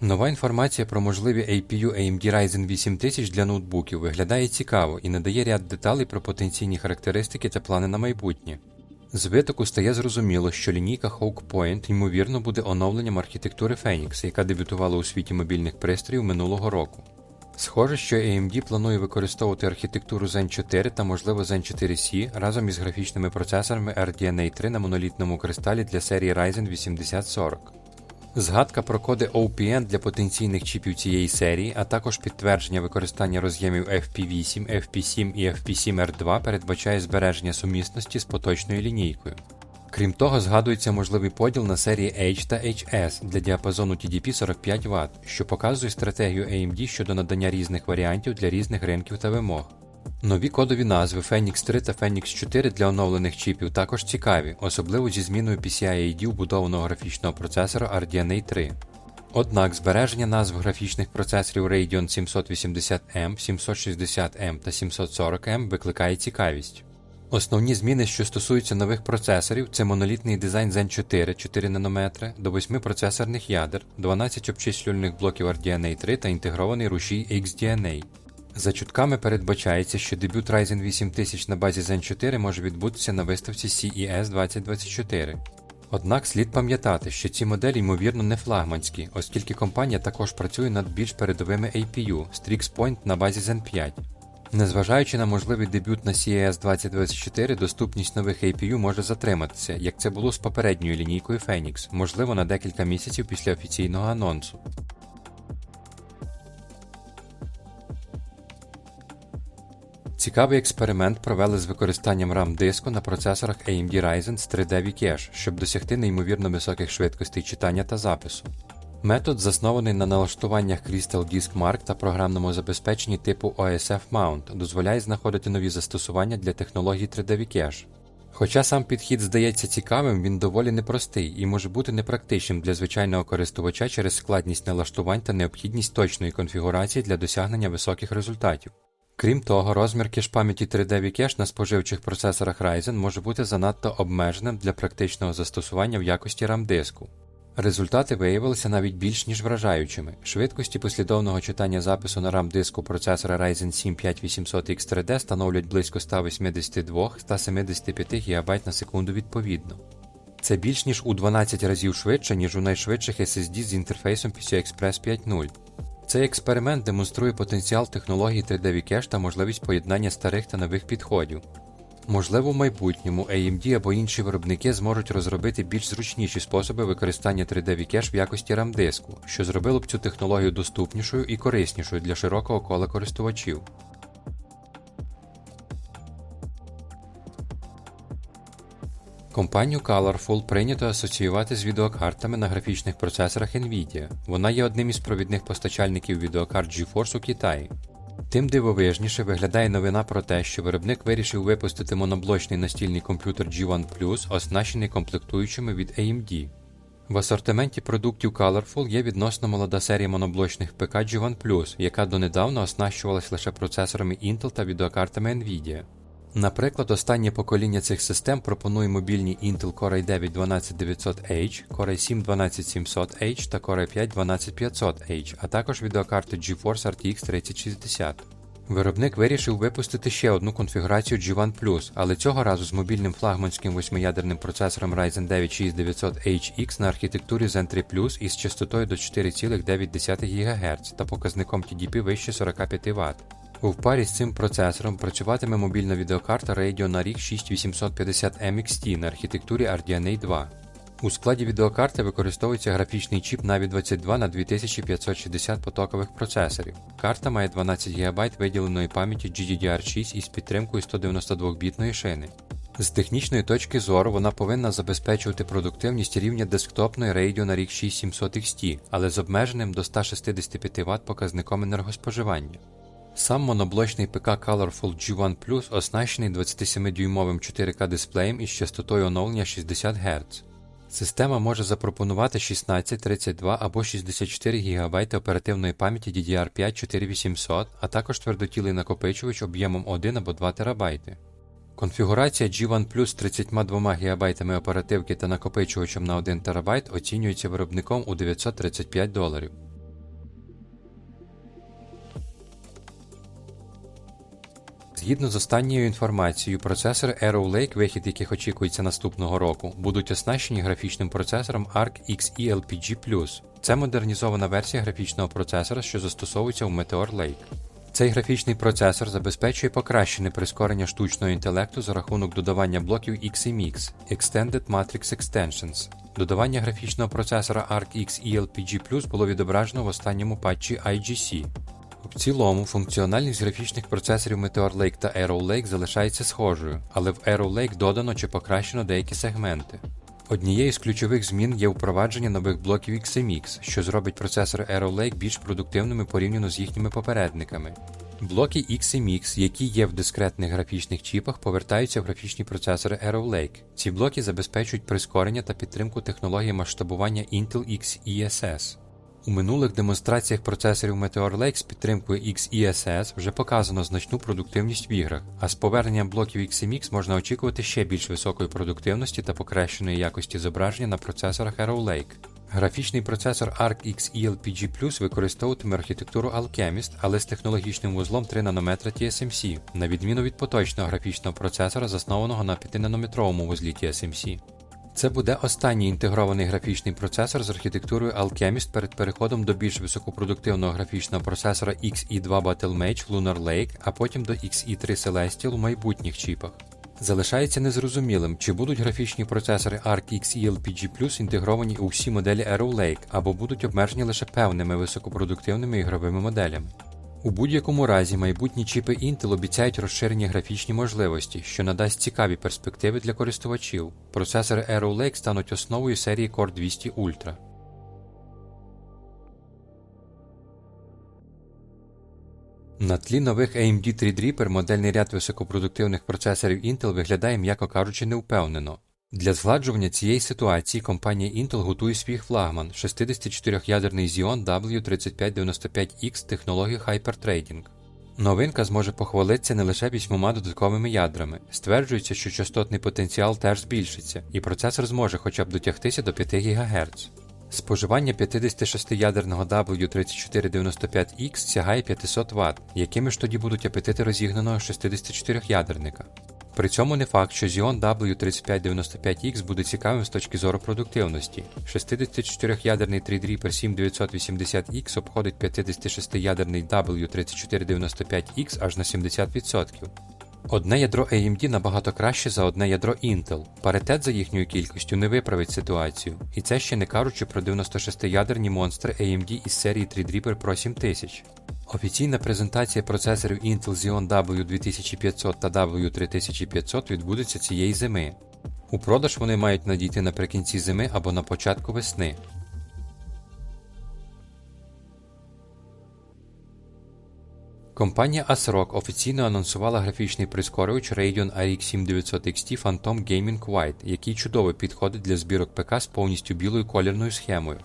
Нова інформація про можливі APU AMD Ryzen 8000 для ноутбуків виглядає цікаво і надає ряд деталей про потенційні характеристики та плани на майбутнє. З витоку стає зрозуміло, що лінійка Hawk Point ймовірно буде оновленням архітектури Phoenix, яка дебютувала у світі мобільних пристроїв минулого року. Схоже, що AMD планує використовувати архітектуру Zen 4 та, можливо, Zen 4C разом із графічними процесорами RDNA 3 на монолітному кристалі для серії Ryzen 8040. Згадка про коди OPN для потенційних чіпів цієї серії, а також підтвердження використання роз'ємів FP8, FP7 і FP7R2 передбачає збереження сумісності з поточною лінійкою. Крім того, згадується можливий поділ на серії H та HS для діапазону TDP 45 Вт, що показує стратегію AMD щодо надання різних варіантів для різних ринків та вимог. Нові кодові назви Phoenix 3 та Phoenix 4 для оновлених чіпів також цікаві, особливо зі зміною PCI-ID вбудованого графічного процесора RDNA 3. Однак збереження назв графічних процесорів Radeon 780M, 760M та 740M викликає цікавість. Основні зміни, що стосуються нових процесорів, це монолітний дизайн Zen 4 4 нм до 8 процесорних ядер, 12 обчислювальних блоків RDNA 3 та інтегрований рушій XDNA. За чутками передбачається, що дебют Ryzen 8000 на базі Zen 4 може відбутися на виставці CES 2024. Однак слід пам'ятати, що ці моделі ймовірно не флагманські, оскільки компанія також працює над більш передовими APU Strix Point на базі Zen 5. Незважаючи на можливий дебют на CES 2024, доступність нових APU може затриматися, як це було з попередньою лінійкою Phoenix, можливо на декілька місяців після офіційного анонсу. Цікавий експеримент провели з використанням RAM диску на процесорах AMD Ryzen з 3D V-Cache, щоб досягти неймовірно високих швидкостей читання та запису. Метод заснований на налаштуваннях Crystal Disk Mark та програмному забезпеченні типу OSF Mount, дозволяє знаходити нові застосування для технологій 3D V-Cache. Хоча сам підхід здається цікавим, він доволі непростий і може бути непрактичним для звичайного користувача через складність налаштувань та необхідність точної конфігурації для досягнення високих результатів. Крім того, розмір кеш пам'яті 3D V-Cache на споживчих процесорах Ryzen може бути занадто обмеженим для практичного застосування в якості RAM диску. Результати виявилися навіть більш ніж вражаючими. Швидкості послідовного читання запису на RAM диску процесора Ryzen 7 5800X 3D становлять близько 182-175 ГБ на секунду відповідно. Це більш ніж у 12 разів швидше, ніж у найшвидших SSD з інтерфейсом PCI Express 5.0. Цей експеримент демонструє потенціал технологій 3D V-Cache та можливість поєднання старих та нових підходів. Можливо, в майбутньому AMD або інші виробники зможуть розробити більш зручніші способи використання 3D V-Cache в якості RAM диску, що зробило б цю технологію доступнішою і кориснішою для широкого кола користувачів. Компанію Colorful прийнято асоціювати з відеокартами на графічних процесорах Nvidia. Вона є одним із провідних постачальників відеокарт GeForce у Китаї. Тим дивовижніше виглядає новина про те, що виробник вирішив випустити моноблочний настільний комп'ютер G1 Plus, оснащений комплектуючими від AMD. В асортименті продуктів Colorful є відносно молода серія моноблочних ПК G1 Plus, яка донедавна оснащувалась лише процесорами Intel та відеокартами Nvidia. Наприклад, останнє покоління цих систем пропонує мобільні Intel Core i9 12900H, Core i7 12700H та Core i5 12500H, а також відеокарти GeForce RTX 3060. Виробник вирішив випустити ще одну конфігурацію G1 Plus, але цього разу з мобільним флагманським восьмиядерним процесором Ryzen 9 6900HX на архітектурі Zen 3 Plus із частотою до 4,9 ГГц та показником TDP вище 45 Вт. У парі з цим процесором працюватиме мобільна відеокарта Radeon RX 6850 MXT на архітектурі RDNA 2. У складі відеокарти використовується графічний чіп Navi 22 на 2560 потокових процесорів. Карта має 12 ГБ виділеної пам'яті GDDR6 із підтримкою 192-бітної шини. З технічної точки зору вона повинна забезпечувати продуктивність рівня десктопної Radeon RX 6700 XT, але з обмеженим до 165 Вт показником енергоспоживання. Сам моноблочний ПК Colorful G1 Plus оснащений 27-дюймовим 4К дисплеєм із частотою оновлення 60 Гц. Система може запропонувати 16, 32 або 64 ГБ оперативної пам'яті DDR5 4800, а також твердотілий накопичувач об'ємом 1 або 2 ТБ. Конфігурація G1 Plus з 32 ГБ оперативки та накопичувачем на 1 ТБ оцінюється виробником у 935 доларів. Згідно з останньою інформацією, процесори Arrow Lake, вихід яких очікується наступного року, будуть оснащені графічним процесором ARC XE LPG+. Це модернізована версія графічного процесора, що застосовується в Meteor Lake. Цей графічний процесор забезпечує покращене прискорення штучного інтелекту за рахунок додавання блоків XMX Extended Matrix Extensions. Додавання графічного процесора ARC XE LPG було відображено в останньому патчі IGC. В цілому, функціональність графічних процесорів Meteor Lake та Arrow Lake залишається схожою, але в Arrow Lake додано чи покращено деякі сегменти. Однією з ключових змін є впровадження нових блоків XMX, що зробить процесори Arrow Lake більш продуктивними порівняно з їхніми попередниками. Блоки XMX, які є в дискретних графічних чіпах, повертаються в графічні процесори Arrow Lake. Ці блоки забезпечують прискорення та підтримку технології масштабування Intel XESS. У минулих демонстраціях процесорів Meteor Lake з підтримкою XESS вже показано значну продуктивність в іграх, а з поверненням блоків XMX можна очікувати ще більш високої продуктивності та покращеної якості зображення на процесорах Arrow Lake. Графічний процесор ARC XE LPG використовуватиме архітектуру Alchemist, але з технологічним вузлом 3 нанометра TSMC, на відміну від поточного графічного процесора, заснованого на 5-нанометровому вузлі TSMC. Це буде останній інтегрований графічний процесор з архітектурою Alchemist перед переходом до більш високопродуктивного графічного процесора XE2 Battlemage в Lunar Lake, а потім до XE3 Celestial у майбутніх чіпах. Залишається незрозумілим, чи будуть графічні процесори ARC XE LPG інтегровані у всі моделі Arrow Lake або будуть обмежені лише певними високопродуктивними ігровими моделями. У будь-якому разі майбутні чіпи Intel обіцяють розширені графічні можливості, що надасть цікаві перспективи для користувачів. Процесори Arrow Lake стануть основою серії Core 200 Ultra. На тлі нових AMD Threadripper модельний ряд високопродуктивних процесорів Intel виглядає, м'яко кажучи, невпевнено. Для згладжування цієї ситуації компанія Intel готує свій флагман 64-ядерний Xeon W3595X технології Hyperthreading. Новинка зможе похвалитися не лише вісьмома додатковими ядрами. Стверджується, що частотний потенціал теж збільшиться, і процесор зможе хоча б дотягтися до 5 ГГц. Споживання 56-ядерного W3495X сягає 500 Вт, якими ж тоді будуть апетити розігнаного 64-ядерника. При цьому не факт, що Xeon W3595X буде цікавим з точки зору продуктивності. 64-ядерний Threadripper 7980X обходить 56-ядерний W3495X аж на 70%. Одне ядро AMD набагато краще за одне ядро Intel. Паритет за їхньою кількістю не виправить ситуацію. І це ще не кажучи про 96-ядерні монстри AMD із серії Threadripper Pro 7000. Офіційна презентація процесорів Intel Xeon W2500 та W3500 відбудеться цієї зими. У продаж вони мають надійти наприкінці зими або на початку весни. Компанія ASRock офіційно анонсувала графічний прискорювач Radeon RX 7900 XT Phantom Gaming White, який чудово підходить для збірок ПК з повністю білою колірною схемою.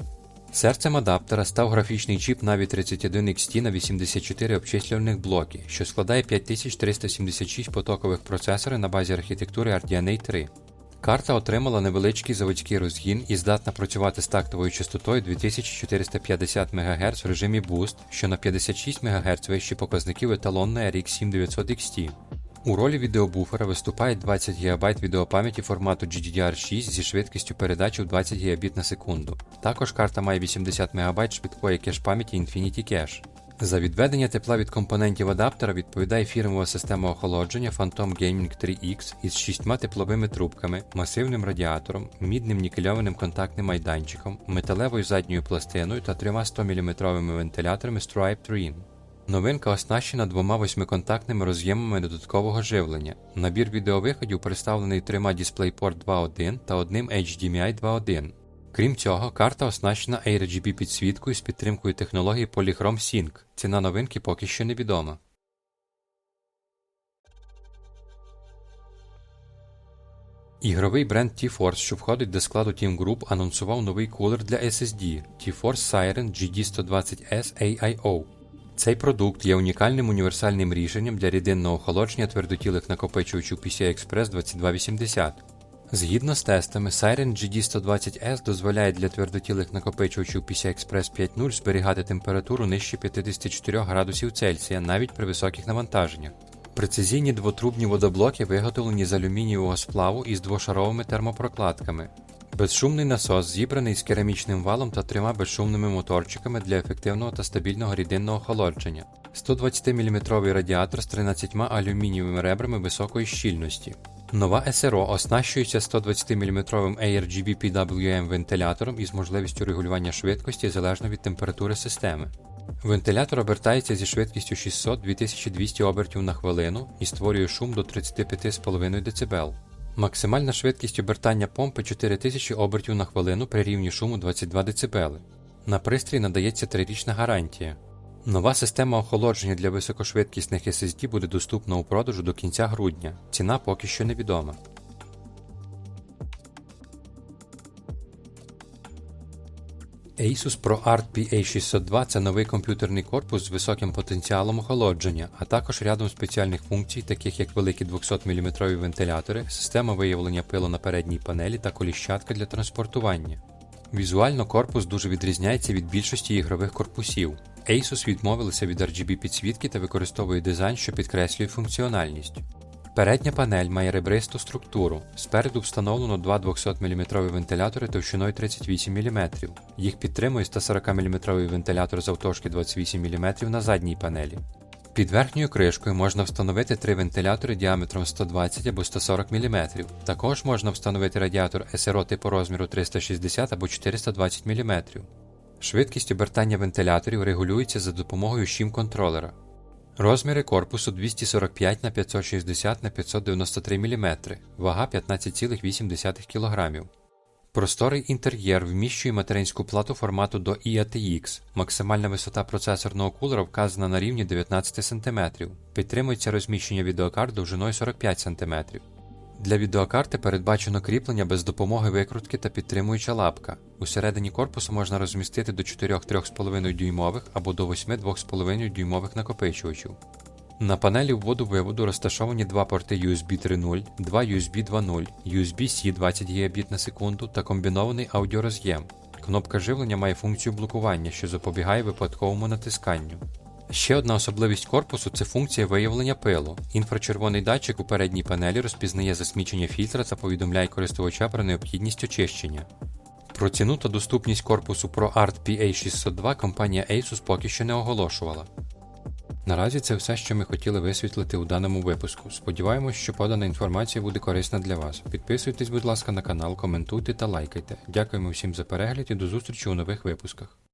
Серцем адаптера став графічний чіп Navi 31 XT на 84 обчислювальних блоки, що складає 5376 потокових процесорів на базі архітектури RDNA 3. Карта отримала невеличкий заводський розгін і здатна працювати з тактовою частотою 2450 МГц в режимі Boost, що на 56 МГц вищі показників еталонної RX 7900 XT. У ролі відеобуфера виступає 20 ГБ відеопам'яті формату GDDR6 зі швидкістю передачі в 20 Гбіт на секунду. Також карта має 80 МБ швидкої кеш-пам'яті Infinity Cache. За відведення тепла від компонентів адаптера відповідає фірмова система охолодження Phantom Gaming 3X із шістьма тепловими трубками, масивним радіатором, мідним нікельованим контактним майданчиком, металевою задньою пластиною та трьома 100-мм вентиляторами Stripe Twin. Новинка оснащена двома восьмиконтактними роз'ємами додаткового живлення. Набір відеовиходів представлений трьома DisplayPort 2.1 та одним HDMI 2.1. Крім цього, карта оснащена RGB підсвіткою з підтримкою технології Polychrome Sync. Ціна новинки поки що невідома. Ігровий бренд T-Force, що входить до складу Team Group, анонсував новий кулер для SSD T-Force Siren GD120S AIO. Цей продукт є унікальним універсальним рішенням для рідинного охолодження твердотілих накопичувачів PCI Express 2280. Згідно з тестами, Siren GD120S дозволяє для твердотілих накопичувачів PCI Express 5.0 зберігати температуру нижче 54 градусів Цельсія навіть при високих навантаженнях. Прецизійні двотрубні водоблоки виготовлені з алюмінієвого сплаву із двошаровими термопрокладками. Безшумний насос зібраний з керамічним валом та трьома безшумними моторчиками для ефективного та стабільного рідинного охолодження. 120-мм радіатор з 13 алюмінієвими ребрами високої щільності. Нова СРО оснащується 120-мм ARGB PWM вентилятором із можливістю регулювання швидкості залежно від температури системи. Вентилятор обертається зі швидкістю 600-2200 обертів на хвилину і створює шум до 35,5 дБ. Максимальна швидкість обертання помпи 4000 обертів на хвилину при рівні шуму 22 дБ. На пристрій надається трирічна гарантія. Нова система охолодження для високошвидкісних SSD буде доступна у продажу до кінця грудня. Ціна поки що невідома. Asus ProArt PA602 це новий комп'ютерний корпус з високим потенціалом охолодження, а також рядом спеціальних функцій, таких як великі 200-мм вентилятори, система виявлення пилу на передній панелі та коліщатка для транспортування. Візуально корпус дуже відрізняється від більшості ігрових корпусів. Asus відмовилися від RGB підсвітки та використовує дизайн, що підкреслює функціональність. Передня панель має ребристу структуру. Спереду встановлено два 200-мм вентилятори товщиною 38 мм. Їх підтримує 140-мм вентилятор завтовшки 28 мм на задній панелі. Під верхньою кришкою можна встановити три вентилятори діаметром 120 або 140 мм. Також можна встановити радіатор СРО типу розміру 360 або 420 мм. Швидкість обертання вентиляторів регулюється за допомогою щім-контролера. Розміри корпусу 245 на 560 на 593 мм, вага 15,8 кг. Просторий інтер'єр вміщує материнську плату формату до IATX. Максимальна висота процесорного кулера вказана на рівні 19 см. Підтримується розміщення відеокарт довжиною 45 см. Для відеокарти передбачено кріплення без допомоги викрутки та підтримуюча лапка. Усередині корпусу можна розмістити до 4 3,5 дюймових або до 8 2,5 дюймових накопичувачів. На панелі вводу-виводу розташовані два порти USB 3.0, два USB 2.0, USB-C 20 Гбіт на секунду та комбінований аудіороз'єм. Кнопка живлення має функцію блокування, що запобігає випадковому натисканню. Ще одна особливість корпусу це функція виявлення пилу. Інфрачервоний датчик у передній панелі розпізнає засмічення фільтра та повідомляє користувача про необхідність очищення. Про ціну та доступність корпусу ProArt PA602 компанія Asus поки що не оголошувала. Наразі це все, що ми хотіли висвітлити у даному випуску. Сподіваємось, що подана інформація буде корисна для вас. Підписуйтесь, будь ласка, на канал, коментуйте та лайкайте. Дякуємо всім за перегляд і до зустрічі у нових випусках.